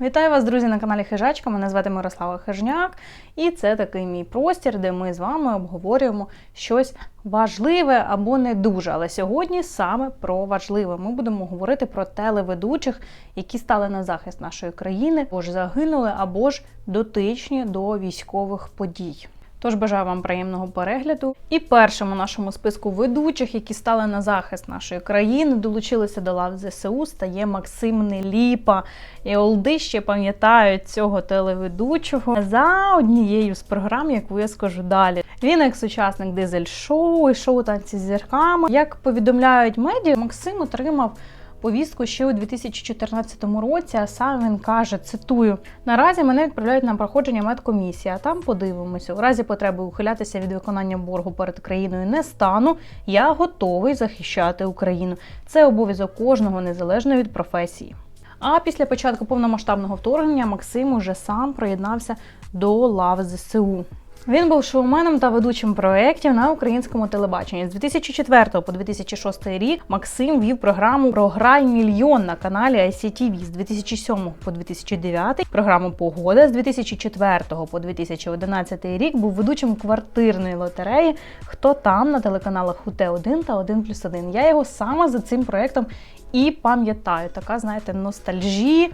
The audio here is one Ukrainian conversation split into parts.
Вітаю вас, друзі, на каналі Хижачка. Мене звати Мирослава Хижняк, і це такий мій простір, де ми з вами обговорюємо щось важливе або не дуже. Але сьогодні саме про важливе. Ми будемо говорити про телеведучих, які стали на захист нашої країни, або ж загинули, або ж дотичні до військових подій. Тож бажаю вам приємного перегляду. І першим у нашому списку ведучих, які стали на захист нашої країни, долучилися до лав ЗСУ, стає Максим Неліпа. І олди ще пам'ятають цього телеведучого за однією з програм, яку я скажу далі. Він як сучасник дизель-шоу і шоу танці з зірками. Як повідомляють медіа, Максим отримав повістку ще у 2014 році. А сам він каже: цитую: наразі мене відправляють на проходження медкомісії, а там подивимося. У разі потреби ухилятися від виконання боргу перед країною не стану. Я готовий захищати Україну. Це обов'язок кожного незалежно від професії. А після початку повномасштабного вторгнення Максим уже сам приєднався до лав ЗСУ. Він був шоуменом та ведучим проєктів на українському телебаченні. З 2004 по 2006 рік Максим вів програму Програй мільйон на каналі ICTV з 2007 по 2009, програму Погода з 2004 по 2011 рік був ведучим квартирної лотереї. Хто там на телеканалах УТ1 та 1 плюс 1. Я його саме за цим проєктом і пам'ятаю. Така, знаєте, ностальжі.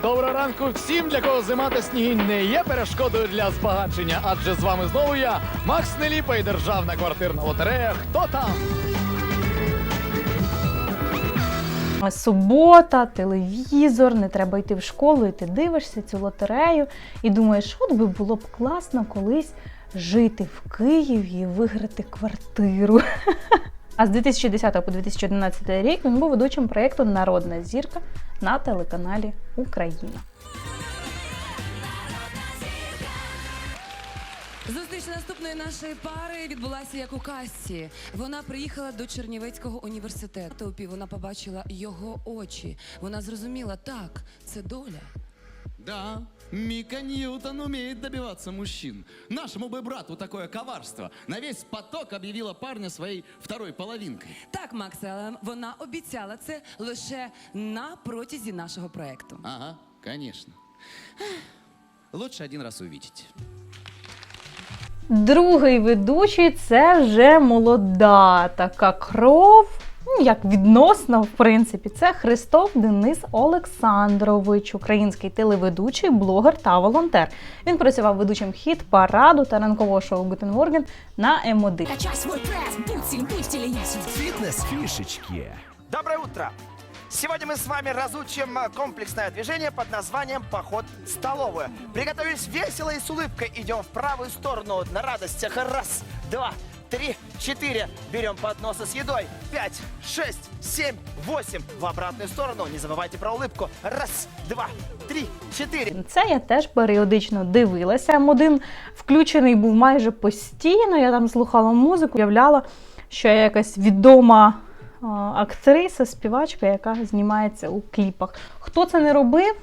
Доброго ранку всім, для кого зима та сніги не є перешкодою для збагачення. Адже з вами знову я, Макс Неліпа і державна квартирна лотерея. Хто там? Субота, телевізор, не треба йти в школу, і ти дивишся цю лотерею і думаєш, от би було б класно колись жити в Києві і виграти квартиру. А з 2010 по 2011 рік він був ведучим проєкту Народна зірка на телеканалі Україна. Зустріч наступної нашої пари відбулася як у касті. Вона приїхала до Чернівецького університету. Вона побачила його очі. Вона зрозуміла, так, це доля. Да, Мика Ньютон умеет добиваться мужчин. Нашему бы брату такое коварство. На весь поток объявила парня своей второй половинкой. Так, Максе, вона обіцяла це лише на протязі нашого проекту. Ага, конечно. Лучше один раз увидеть. Другий ведучий це вже молода така кров. Ну, як відносно, в принципі, це Христоф Денис Олександрович, український телеведучий, блогер та волонтер. Він працював ведучим хіт параду та ранкового шоу Гутен Морген на М1. Качай свой пресс, будь сильным, будь стиляничен. Фитнес-фишечки. Доброе утро! Сегодня мы с вами разучим э, комплексное движение под названием «Поход в столовую». Приготовились весело и с улыбкой. Идем в правую сторону на радостях. Раз, два, три, четыре. Берем подносы с едой. Пять, шесть, семь, восемь. В обратную сторону. Не забывайте про улыбку. Раз, два, три, четыре. Це я теж періодично дивилася. М1 включений був майже постійно. Я там слухала музику, уявляла, що я якась відома а, актриса, співачка, яка знімається у кліпах. Хто це не робив?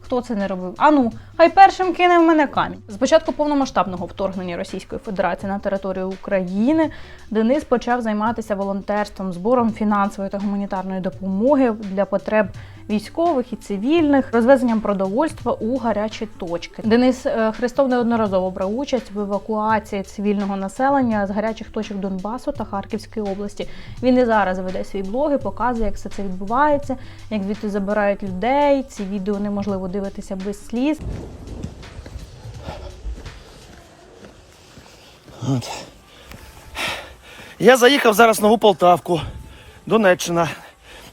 Хто це не робив? Ану, хай першим кине в мене камінь. З початку повномасштабного вторгнення Російської Федерації на територію України Денис почав займатися волонтерством, збором фінансової та гуманітарної допомоги для потреб військових і цивільних, розвезенням продовольства у гарячі точки. Денис е, Христов неодноразово брав участь в евакуації цивільного населення з гарячих точок Донбасу та Харківської області. Він і зараз веде свій блог і показує, як все це відбувається, як звідти забирають людей. Ці відео неможливо дивитися без сліз. Я заїхав зараз в нову Полтавку, Донеччина,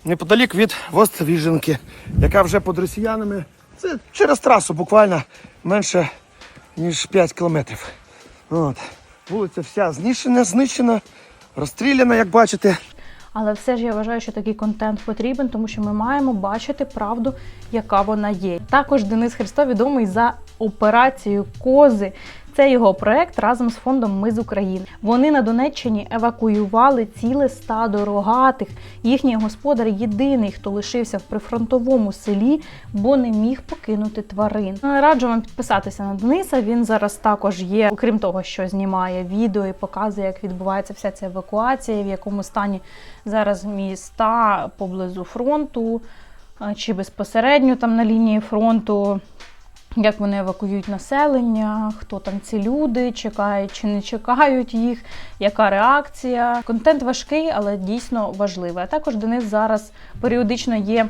неподалік від Воствіженки, яка вже під росіянами. Це через трасу буквально менше ніж 5 кілометрів. От. Вулиця вся знищена, знищена, розстріляна, як бачите. Але все ж я вважаю, що такий контент потрібен, тому що ми маємо бачити правду, яка вона є. Також Денис Христо відомий за операцією Кози. Це його проект разом з фондом Ми з України. Вони на Донеччині евакуювали ціле стадо рогатих. Їхній господар єдиний, хто лишився в прифронтовому селі, бо не міг покинути тварин. Раджу вам підписатися на Дениса. Він зараз також є, окрім того, що знімає відео і показує, як відбувається вся ця евакуація, в якому стані зараз міста поблизу фронту чи безпосередньо там на лінії фронту. Як вони евакуюють населення, хто там ці люди, чекають чи не чекають їх, яка реакція. Контент важкий, але дійсно важливий. А також Денис зараз періодично є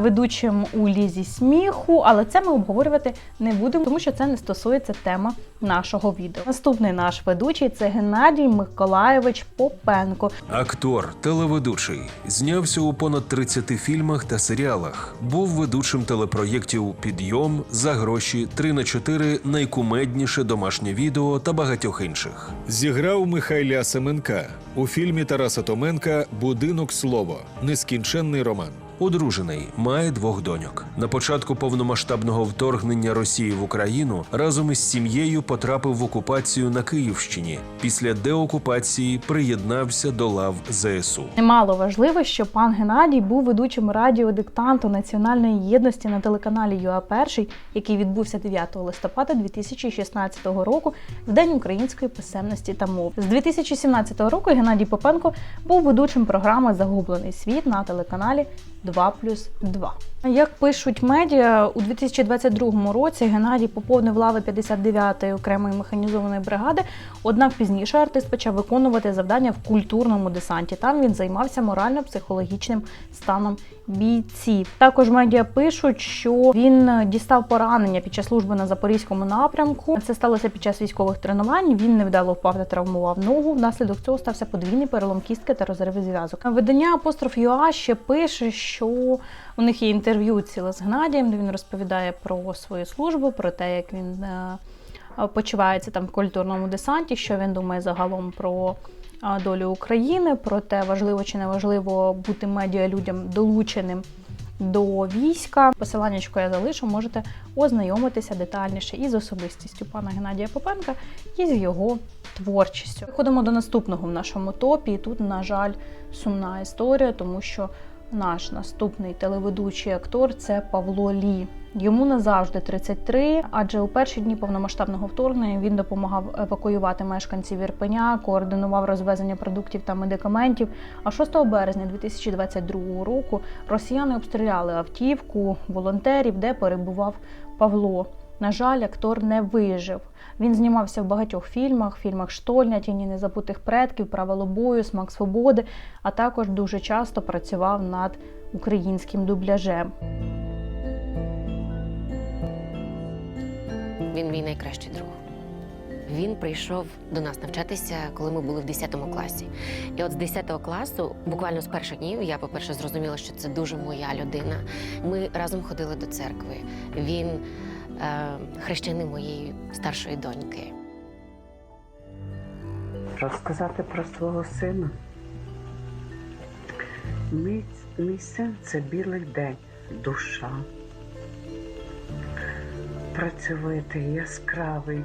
ведучим у лізі сміху, але це ми обговорювати не будемо, тому що це не стосується тема нашого відео. Наступний наш ведучий це Геннадій Миколаєвич Попенко. Актор, телеведучий, знявся у понад 30 фільмах та серіалах. Був ведучим телепроєктів Підйом за гроші 3 на 4 найкумедніше домашнє відео та багатьох інших. Зіграв Михайля Семенка у фільмі Тараса Томенка Будинок слово нескінченний роман. Одружений, має двох доньок. На початку повномасштабного вторгнення Росії в Україну разом із сім'єю потрапив в окупацію на Київщині. Після деокупації приєднався до лав ЗСУ. Немало важливо, що пан Геннадій був ведучим радіодиктанту національної єдності на телеканалі ЮА Перший, який відбувся 9 листопада 2016 року в День української писемності та мов. З 2017 року Геннадій Попенко був ведучим програми Загублений світ на телеканалі 2 плюс 2. Як пишуть медіа, у 2022 році Геннадій поповнив лави 59-ї окремої механізованої бригади. Однак пізніше артист почав виконувати завдання в культурному десанті. Там він займався морально-психологічним станом бійців. Також медіа пишуть, що він дістав поранення під час служби на запорізькому напрямку. Це сталося під час військових тренувань. Він невдало впав та травмував ногу. Внаслідок цього стався подвійний перелом кістки та розриви зв'язок. Видання апостроф ЮА ще пише, що у них є інтерв'ю ціле з Геннадієм, де він розповідає про свою службу, про те, як він е, почувається там в культурному десанті, що він думає загалом про долю України, про те, важливо чи не важливо бути медіа людям долученим до війська. Посиланнячко я залишу, можете ознайомитися детальніше із особистістю пана Геннадія Попенка і з його творчістю. Переходимо до наступного в нашому топі. І тут, на жаль, сумна історія, тому що наш наступний телеведучий актор це Павло Лі. Йому назавжди 33, адже у перші дні повномасштабного вторгнення він допомагав евакуювати мешканців Ірпеня, координував розвезення продуктів та медикаментів. А 6 березня 2022 року росіяни обстріляли автівку волонтерів, де перебував Павло. На жаль, актор не вижив. Він знімався в багатьох фільмах: фільмах Штольня, Тіні незабутих предків, Правило бою, Смак свободи, а також дуже часто працював над українським дубляжем. Він мій найкращий друг. Він прийшов до нас навчатися, коли ми були в 10 класі. І от з 10 класу, буквально з перших днів, я, по-перше, зрозуміла, що це дуже моя людина. Ми разом ходили до церкви. Він е, моєї старшої доньки. розказати про свого сина. Мій, мій син це білий день, душа. Працьовитий, яскравий.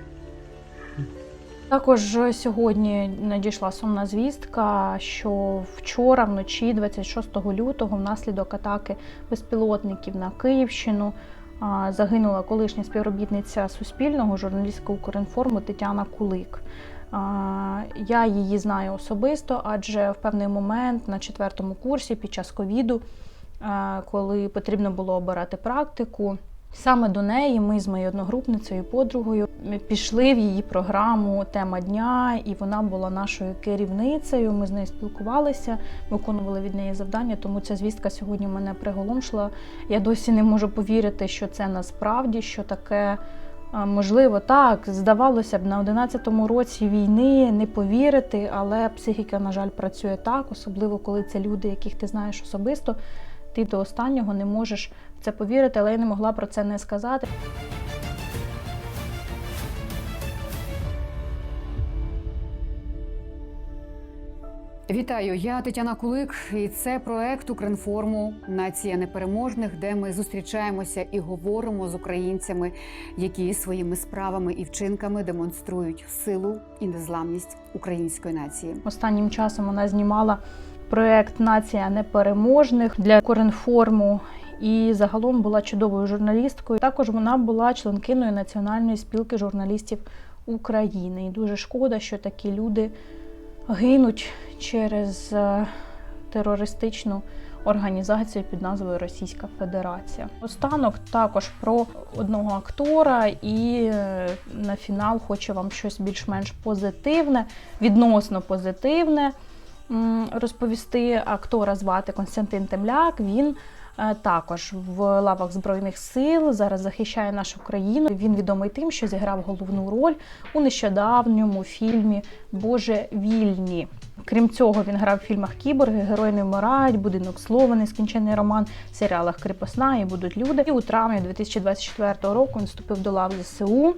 Також сьогодні надійшла сумна звістка, що вчора вночі, 26 лютого, внаслідок атаки безпілотників на Київщину загинула колишня співробітниця Суспільного журналістка Укрінформу Тетяна Кулик. Я її знаю особисто, адже в певний момент на четвертому курсі під час ковіду, коли потрібно було обирати практику, Саме до неї ми з моєю одногрупницею, подругою пішли в її програму Тема дня, і вона була нашою керівницею. Ми з нею спілкувалися, виконували від неї завдання. Тому ця звістка сьогодні мене приголомшила. Я досі не можу повірити, що це насправді що таке. Можливо, так здавалося б, на 11-му році війни не повірити, але психіка, на жаль, працює так, особливо коли це люди, яких ти знаєш особисто. Ти до останнього не можеш в це повірити, але я не могла про це не сказати. Вітаю, я Тетяна Кулик, і це проект Укрінформу Нація непереможних, де ми зустрічаємося і говоримо з українцями, які своїми справами і вчинками демонструють силу і незламність української нації. Останнім часом вона знімала проект Нація непереможних для Коринформу. І загалом була чудовою журналісткою. Також вона була членкиною Національної спілки журналістів України. І дуже шкода, що такі люди гинуть через е, терористичну організацію під назвою Російська Федерація. Останок також про одного актора, і е, на фінал хочу вам щось більш-менш позитивне, відносно позитивне розповісти. Актора звати Константин Темляк. Він е, також в лавах Збройних сил зараз захищає нашу країну. Він відомий тим, що зіграв головну роль у нещодавньому фільмі Боже вільні. Крім цього, він грав в фільмах Кіборги, Герої не вмирають, Будинок слова, нескінчений роман, в серіалах Кріпосна і будуть люди. І у травні 2024 року він вступив до лав ЗСУ.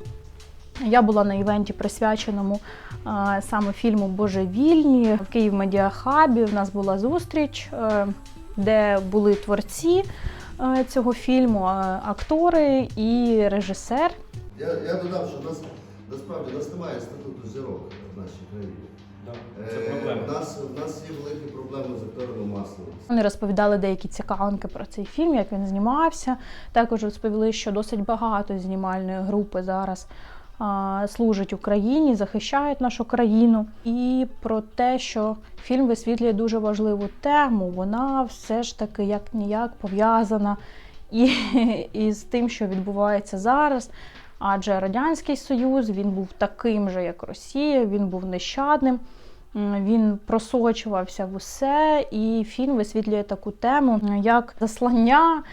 Я була на івенті, присвяченому е, саме фільму Божевільні в Київ Медіахабі. В нас була зустріч, е, де були творці е, цього фільму, актори і режисер. Я, я додам, що в нас насправді у нас немає статуту зірок в нашій країні. Це Е, проблема. У нас, в нас є великі проблеми з акторами масовим. Вони розповідали деякі цікавинки про цей фільм, як він знімався. Також розповіли, що досить багато знімальної групи зараз служить Україні, захищають нашу країну. І про те, що фільм висвітлює дуже важливу тему. Вона все ж таки як ніяк пов'язана і, і з тим, що відбувається зараз. Адже Радянський Союз він був таким же, як Росія, він був нещадним. Він просочувався в усе, і фільм висвітлює таку тему, як заслання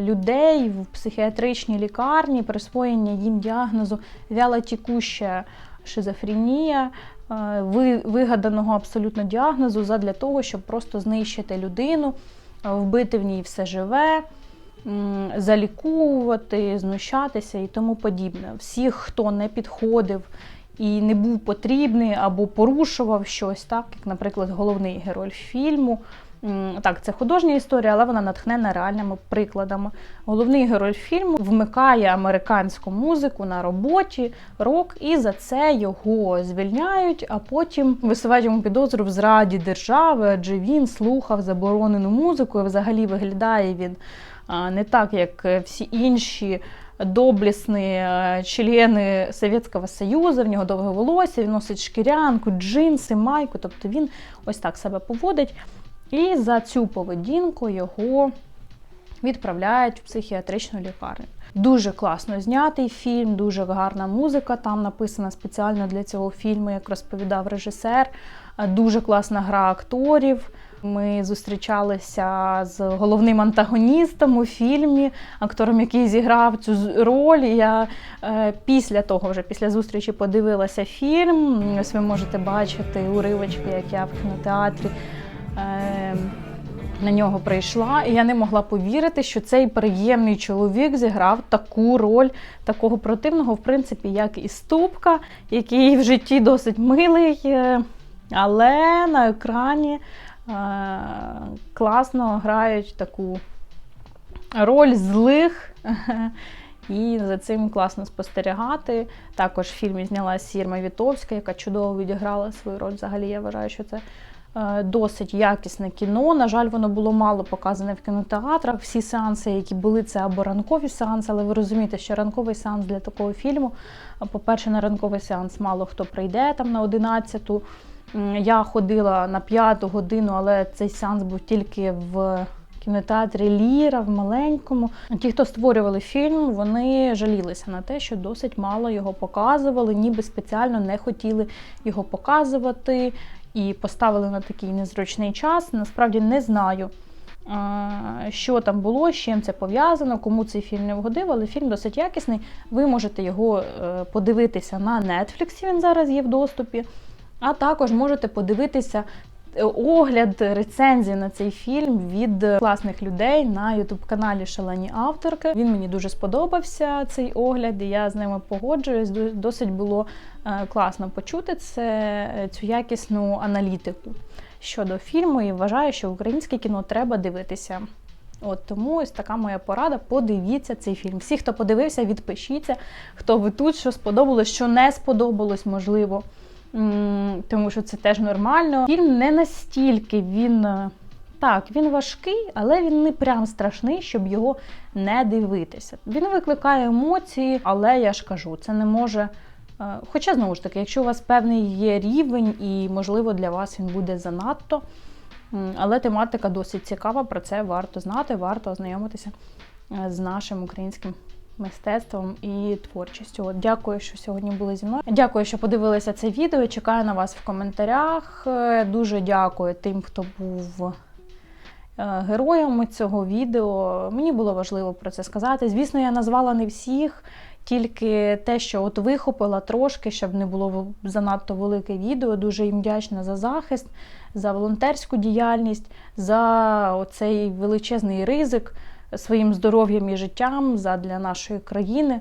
людей в психіатричній лікарні, присвоєння їм діагнозу вялотікуща шизофренія, е, вигаданого абсолютно діагнозу задля того, щоб просто знищити людину, е, вбити в ній все живе. м, Заліковувати, знущатися і тому подібне. Всіх, хто не підходив і не був потрібний або порушував щось, так як, наприклад, головний герой фільму. Так, це художня історія, але вона натхнена реальними прикладами. Головний герой фільму вмикає американську музику на роботі, рок, і за це його звільняють, а потім висувають йому підозру в зраді держави, адже він слухав заборонену музику, і взагалі виглядає він не так, як всі інші доблесні е, члени Совєтського Союзу, в нього довге волосся, він носить шкірянку, джинси, майку, тобто він ось так себе поводить. І за цю поведінку його відправляють в психіатричну лікарню. Дуже класно знятий фільм, дуже гарна музика там написана спеціально для цього фільму, як розповідав режисер. Дуже класна гра акторів. Ми зустрічалися з головним антагоністом у фільмі, актором, який зіграв цю роль. Я е, після того, вже після зустрічі, подивилася фільм. Ось ви можете бачити уривочки, як я в кінотеатрі. Е, на нього прийшла, і я не могла повірити, що цей приємний чоловік зіграв таку роль такого противного, в принципі, як і Ступка, який в житті досить милий, е, але на екрані е, класно грають таку роль злих. І за цим класно спостерігати. Також в фільмі знялася Сірма Вітовська, яка чудово відіграла свою роль. Взагалі, я вважаю, що це досить якісне кіно. На жаль, воно було мало показане в кінотеатрах. Всі сеанси, які були, це або ранкові сеанси, але ви розумієте, що ранковий сеанс для такого фільму, по-перше, на ранковий сеанс мало хто прийде там на 11-ту. Я ходила на п'яту годину, але цей сеанс був тільки в кінотеатрі Ліра в маленькому. Ті, хто створювали фільм, вони жалілися на те, що досить мало його показували, ніби спеціально не хотіли його показувати і поставили на такий незручний час. Насправді не знаю. Що там було, з чим це пов'язано, кому цей фільм не вгодив, але фільм досить якісний. Ви можете його е, подивитися на Netflix, він зараз є в доступі. А також можете подивитися огляд, рецензії на цей фільм від класних людей на ютуб-каналі Шалені авторки. Він мені дуже сподобався цей огляд, і я з ними погоджуюсь. Досить було е, класно почути це, цю якісну аналітику щодо фільму. І вважаю, що українське кіно треба дивитися. От тому ось така моя порада. Подивіться цей фільм. Всі, хто подивився, відпишіться, хто ви тут, що сподобалось, що не сподобалось, можливо. Тому що це теж нормально. Фільм не настільки він. е, Так, він важкий, але він не прям страшний, щоб його не дивитися. Він викликає емоції, але я ж кажу, це не може. е, Хоча, знову ж таки, якщо у вас певний є рівень, і, можливо, для вас він буде занадто. Але тематика досить цікава, про це варто знати, варто ознайомитися е, з нашим українським мистецтвом і творчістю. От, дякую, що сьогодні були зі мною. Дякую, що подивилися це відео. Чекаю на вас в коментарях. Е, Дуже дякую тим, хто був е, героями цього відео. Мені було важливо про це сказати. Звісно, я назвала не всіх. Тільки те, що от вихопила трошки, щоб не було занадто велике відео. Дуже їм вдячна за захист, за волонтерську діяльність, за оцей величезний ризик своїм здоров'ям і життям задля нашої країни.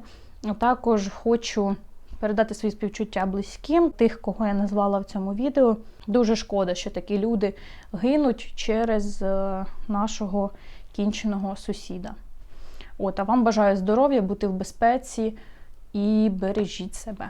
Також хочу передати свої співчуття близьким, тих, кого я назвала в цьому відео. Дуже шкода, що такі люди гинуть через е, нашого кінченого сусіда. От, а вам бажаю здоров'я, бути в безпеці і бережіть себе.